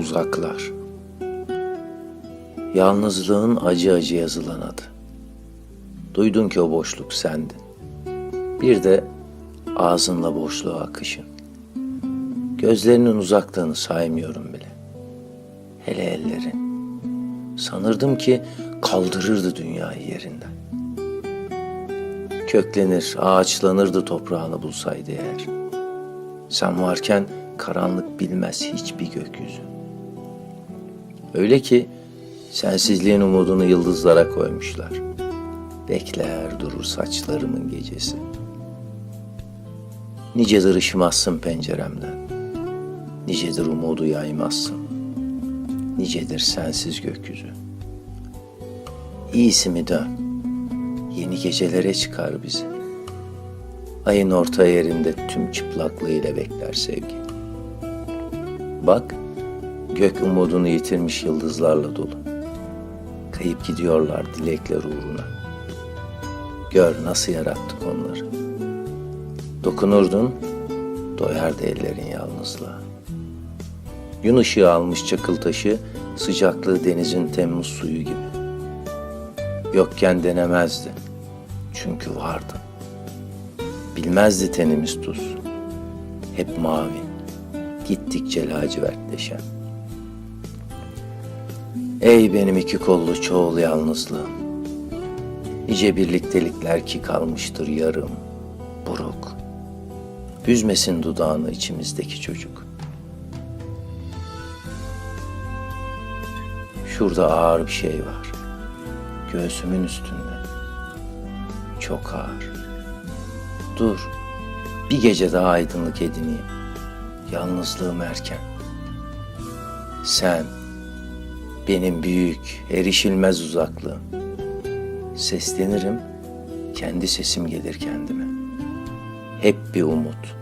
Uzaklar. Yalnızlığın acı acı yazılan adı. Duydun ki o boşluk sendin. Bir de ağzınla boşluğa akışın. Gözlerinin uzaklığını saymıyorum bile. Hele ellerin. Sanırdım ki kaldırırdı dünyayı yerinden. Köklenir, ağaçlanırdı toprağını bulsaydı eğer. Sen varken karanlık bilmez hiçbir gökyüzü. Öyle ki sensizliğin umudunu yıldızlara koymuşlar. Bekler durur saçlarımın gecesi. Nicedir ışımazsın penceremden. Nicedir umudu yaymazsın. Nicedir sensiz gökyüzü. İyisi mi dön. Yeni gecelere çıkar bizi. Ayın orta yerinde tüm çıplaklığıyla bekler sevgi. Bak, gök umudunu yitirmiş yıldızlarla dolu. Kayıp gidiyorlar dilekler uğruna. Gör nasıl yarattık onları. Dokunurdun, doyardı ellerin yalnızlığa. Gün ışığı almış çakıl taşı, sıcaklığı denizin temmuz suyu gibi. Yokken denemezdi, çünkü vardı. Bilmezdi tenimiz tuz, hep mavi, gittikçe lacivertleşen. Ey benim iki kollu çoğul yalnızlığım, nice birliktelikler ki kalmıştır yarım, buruk. Üzmesin dudağını içimizdeki çocuk. Şurada ağır bir şey var. Göğsümün üstünde. Çok ağır. Dur. Bir gece daha aydınlık edineyim. Yalnızlığım erken. Sen benim büyük, erişilmez uzaklığım. Seslenirim, kendi sesim gelir kendime. Hep bir umut,